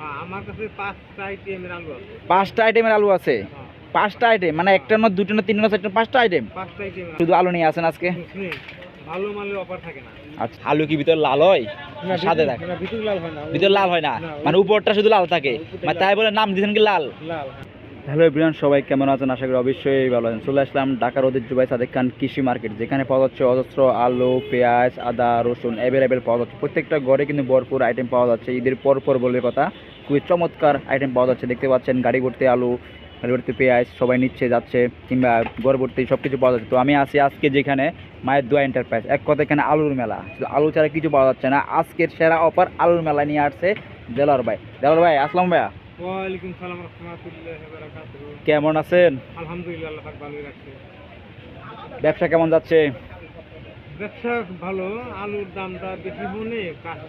হ্যাঁ, আমার কাছে পাঁচটা আইটেমের আলু আছে। পাঁচটা আইটেমের আলু আছে? হ্যাঁ, পাঁচটা আইটেম মানে একটা না দুটো না তিনটা না চারটা পাঁচটা আইটেম পাঁচটা শুধু আলু নিয়ে আসেন আজকে? ভালো মালের অফার থাকে না। আচ্ছা আলু কি ভিতরে লাল হয়? সাদা থাকে? ভিতর লাল হয় না। ভিতরে লাল হয় না? না, মানে উপরটা শুধু লাল থাকে? মানে তাই বলে নাম দিয়েছেন কি লাল? লাল হ্যাঁ। হ্যালো এভরিওয়ান, সবাই কেমন আছেন? আশা করি অবশ্যই ভালো আছেন। চলে আসলাম ঢাকার ঐতিহ্যবাহী সাদেক খান কৃষি মার্কেট, যেখানে পাওয়া যাচ্ছে অজস্র আলু, পেঁয়াজ, আদা, রসুন অ্যাভেলেবেল পাওয়া যাচ্ছে। প্রত্যেকটা ঘরে কিন্তু ভরপুর আইটেম পাওয়া যাচ্ছে। ঈদের পর পর বলে কথা, খুবই চমৎকার আইটেম পাওয়া যাচ্ছে। দেখতে পাচ্ছেন গাড়ি ভর্তি আলু, গাড়ি ভর্তি পেঁয়াজ, সবাই নিচ্ছে, যাচ্ছে, কিংবা ঘর ভর্তি সব কিছু পাওয়া যাচ্ছে। তো আমি আছি আজকে যেখানে মায়ের দোয়া এন্টারপ্রাইজ এক কথা এখানে আলুর মেলা। শুধু আলু ছাড়া কিছু পাওয়া যাচ্ছে না। আজকের সেরা অফার আলুর মেলা নিয়ে আসছে দেলার ভাই। দেলার ভাই, আসলাম ভাইয়া। ওয়ালাইকুম সালাম রহমতুল্লাহ বারাকাতুহু। কেমন আছেন? আলহামদুলিল্লাহ ভালোই রাখছে। ব্যবসা কেমন যাচ্ছে? ব্যবসা ভালো আলুর দামটা বেশি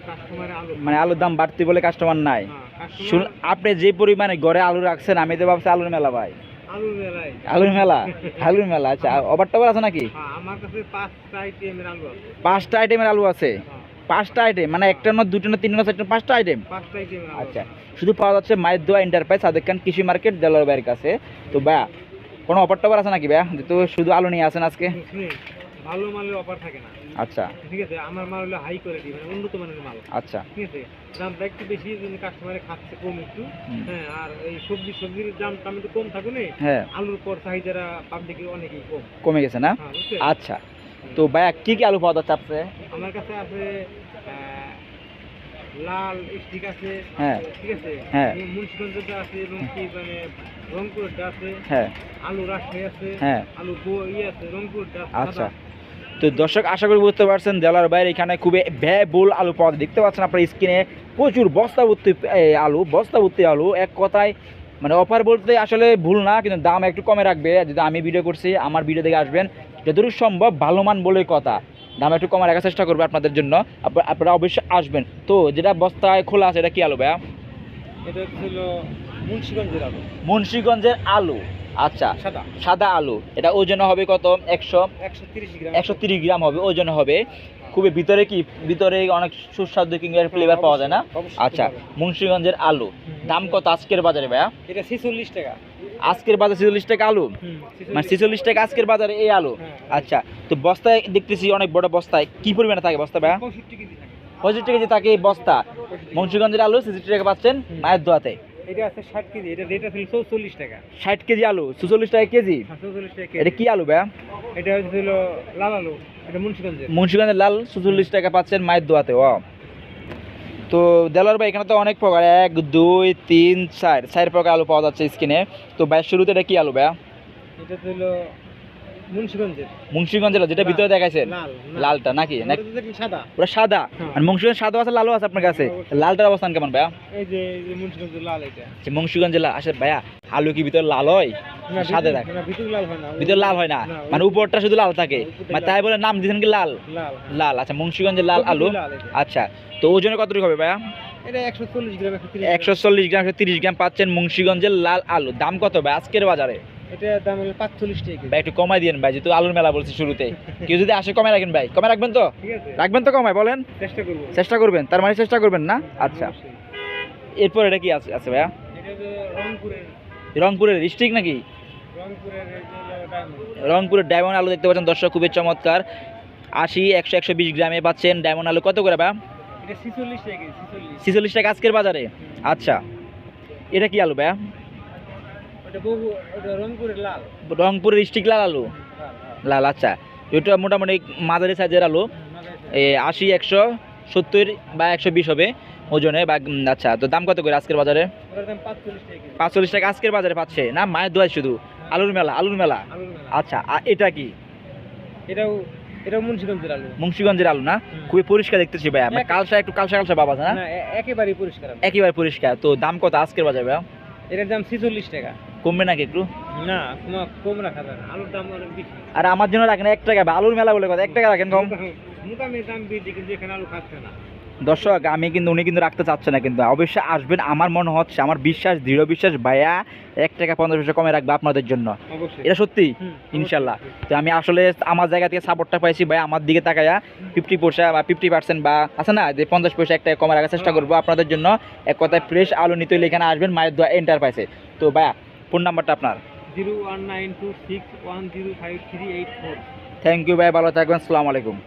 কাস্টমারে আলু মানে আলুর দাম বাড়তি বলে কাস্টমার নাই। হ্যাঁ, শুন আপনি যে পরিমাণে ঘরে আলু রাখছেন আমি তো ভাবছি আলুর মেলা ভাই। আলুর মেলায়। আলুর মেলা? আলুর মেলা আচ্ছা অবার টবার আছে নাকি? হ্যাঁ আমার কাছে পাঁচটা আইটেমের আলু আছে। পাঁচটা আইটেমের আলু আছে? হ্যাঁ, পাঁচটা আইটেম মানে একটা না দুটো না তিনটা না চারটা পাঁচটা আইটেম পাঁচটা আইটেমের আলু আচ্ছা শুধু পাওয়া যাচ্ছে মায়ের দোয়া এন্টারপ্রাইজ সাদেক খান কৃষি মার্কেট দেলোয়ার ভাইয়ের কাছে। তো ভাইয়া কোনো অফার টবার আছে নাকি ভাইয়া? তো শুধু আলু নিয়ে আসেন আজকে। ভালো মালের অফার থাকে না। আচ্ছা। ঠিক আছে আমার মাল হলো হাই কোয়ালিটি মানে উন্নত মানের মাল। আচ্ছা। ঠিক আছে দামটা একটু বেশি কাস্টমারে খাচ্ছে কম একটু। হ্যাঁ আর এই সবজি সবজির দাম দাম একটু কম থাকুন হ্যাঁ। আলুর পর চাহিদারা পাবলিকে অনেকই কম। কমে গেছে না? হ্যাঁ আচ্ছা। তো ভাইয়া কি কি আলু পাওয়া যাচ্ছে আমার কাছে আছে লাল স্টিক আছে হ্যাঁ। ঠিক আছে? হ্যাঁ। আছে এবং কি মানে রংপুরটা আছে হ্যাঁ। আলু রাজশাহী আছে হ্যাঁ। আলু ইয়ে আছে রংপুরটা আচ্ছা। তো দর্শক আশা করি বুঝতে পারছেন দেলার বাইরে এখানে খুবই ব্যয়বহুল আলু পাওয়া যায়। দেখতে পাচ্ছেন আপনার স্ক্রিনে প্রচুর বস্তা ভর্তি আলু বস্তা ভর্তি আলু। এক কথায় মানে অফার বলতে আসলে ভুল না কিন্তু দাম একটু কমে রাখবে। যদি আমি ভিডিও করছি আমার ভিডিও দেখে আসবেন। যতটুকু সম্ভব ভালো মান বলে কথা। দাম একটু কমে রাখার চেষ্টা করবে আপনাদের জন্য। আপনারা অবশ্যই আসবেন। তো যেটা বস্তায় খোলা আছে এটা কি আলু ভাইয়া? এটা ছিল মুন্সিগঞ্জের আলু। মুন্সিগঞ্জের আলু। আচ্ছা সাদা। সাদা আলু। এটা ওজন হবে কত? একশো? একশো তিরিশ গ্রাম। হবে ওজন হবে। খুবই ভিতরে কি? ভিতরে অনেক সুস্বাদু কিংবা ফ্লেভার পাওয়া যায় না? আচ্ছা। মুন্সিগঞ্জের আলু। দাম কত আজকের বাজারে ভাইয়া? এটা ছেচল্লিশ টাকা। আজকের বাজার ছেচল্লিশ টাকা আলু? মানে 46 ছেচল্লিশ টাকা আজকের বাজারে এই আলু? হ্যাঁ। আচ্ছা তো বস্তায় দেখতেছি অনেক বড় বস্তায় কি পরিমাণে থাকে বস্তা ভাইয়া? পঁয়ষট্টি কেজি থাকে। এই বস্তা। মুন্সিগঞ্জের আলু ছেষট্টি টাকা পাচ্ছেন মায়ের দোয়াতে। এটা আছে ষাট কেজি এটা রেট আছে চৌচল্লিশ টাকা। ষাট কেজি আলু চুচল্লিশ টাকা কেজি? হ্যাঁ, এটা কি আলু ভাইয়া? এটা হচ্ছিল লাল আলু এটা মুন্সিগঞ্জের। মুন্সিগঞ্জের লাল চুচল্লিশ টাকা পাচ্ছেন মায়ের দোয়াতে ও তো দেলার ভাই, এখানে তো অনেক প্রকার, এক, দুই, তিন, চার চার প্রকার আলু পাওয়া যাচ্ছে স্কিনে। তো ভাই, শুরুতে এটা কি আলু ভাইয়া? এটা ছিল মুন্সিগঞ্জের। মুন্সিগঞ্জের যেটা ভিতরে দেখাইছেন? লাল লালটা নাকি? সাদা? পুরো সাদা। হ্যাঁ। আর মুন্সিগঞ্জ সাদা আছে লালও আছে আপনার কাছে? লালটার অবস্থান কেমন ভাইয়া? এই যে মুন্সিগঞ্জের লাল এটা। মুন্সিগঞ্জের লাল আসে ভাইয়া আলু কি ভিতরে লাল হয়? না, সাদা থাকে। ভিতর লাল হয় হয় মানে উপরটা শুধু লাল থাকে? মানে তাই বলে নাম দিয়েছেন কি লাল? লাল লাল আচ্ছা মুন্সিগঞ্জের লাল আলু। আচ্ছা তো ওজনে কতটুকু হবে ভাইয়া? একশো চল্লিশ গ্রাম একশো তিরিশ একশো চল্লিশ গ্রাম একশো তিরিশ গ্রাম পাচ্ছেন মুন্সিগঞ্জের লাল আলু। দাম কত ভাই আজকের বাজারে? এটা দাম হলো পাঁচচল্লিশ টাকা ভাই একটু কমাই দিন ভাই যেহেতু আলুর মেলা বলছি শুরুতে। কেউ যদি আসে কমাই রাখেন ভাই। কমাই রাখবেন তো? রাখবেন তো কমাই বলেন? চেষ্টা করব। চেষ্টা করবেন তার মানে চেষ্টা করবেন না? আচ্ছা। এরপর এটা কি আছে আছে ভাইয়া? রংপুরের। ডিস্ট্রিক্ট নাকি? রংপুরের ডায়মন্ড আলু দেখতে পাচ্ছেন দর্শক খুবই চমৎকার। আশি একশো একশো বিশ গ্রামে পাচ্ছেন ডায়মন্ড আলু। কত করে ভাইয়া? ছিচল্লিশ টাকা আজকের বাজারে। আচ্ছা। এটা কি আলু ভাইয়া? রংপুরের ডিস্ট্রিক্ট লাল আলু? লাল, আচ্ছা। এটা মোটামুটি মাঝারি সাইজের আলু। আশি একশো সত্তর বা একশো বিশ হবে ওজনে বা আচ্ছা তো দাম কত করে আজকের বাজারে? পাঁচচল্লিশ টাকা আজকের বাজারে পাচ্ছে। না মায়ের দোয়াই শুধু। আলুর মেলা আলুর মেলা। আচ্ছা আর এটা কি? এটাও এটাও মুন্সিগঞ্জের আলু। মুন্সিগঞ্জের আলু না? খুবই পরিষ্কার দেখতেছি ভাইয়া। মানে কালসা একটু কালসা কালসা বাবা না? না এ- একেবারেই পরিষ্কার একেবারে পরিষ্কার। তো দাম কত আজকের বাজারে ভাইয়া? এটার দাম ছিচল্লিশ টাকা। কমবে নাকি একটু? না কম কম রাখা যায় না। আলুর দাম অনেক বেশি। আর আমার জন্য রাখেন এক টাকা। আলুর মেলা বলে কথা এক টাকা রাখেন কম। মোটামুটি দাম বেশি কিন্তু এখানে আলু খাচ্ছে না। দর্শক আমি কিন্তু উনি কিন্তু রাখতে চাচ্ছে না কিন্তু। অবশ্যই আসবেন আমার মনে হচ্ছে আমার বিশ্বাস দৃঢ় বিশ্বাস ভাইয়া এক টাকা পঞ্চাশ পয়সা কমে রাখবে আপনাদের জন্য। এটা সত্যি? ইনশাল্লাহ। তো আমি আসলে আমার জায়গা থেকে সাপোর্টটা পাইছি ভাই আমার দিকে তাকায়া ফিফটি পয়সা বা ফিফটি পার্সেন্ট বা আছে না যে পঞ্চাশ পয়সা একটা কমে রাখার চেষ্টা করব আপনাদের জন্য। এক কথায় ফ্রেশ আলু নিতে এখানে আসবেন মায়ের দোয়া এন্টার পাইছে তো ভাইয়া ফোন নাম্বারটা আপনার? Zero one nine two six one zero five three eight four. Thank you ভাই ভালো থাকবেন সালাম আলাইকুম।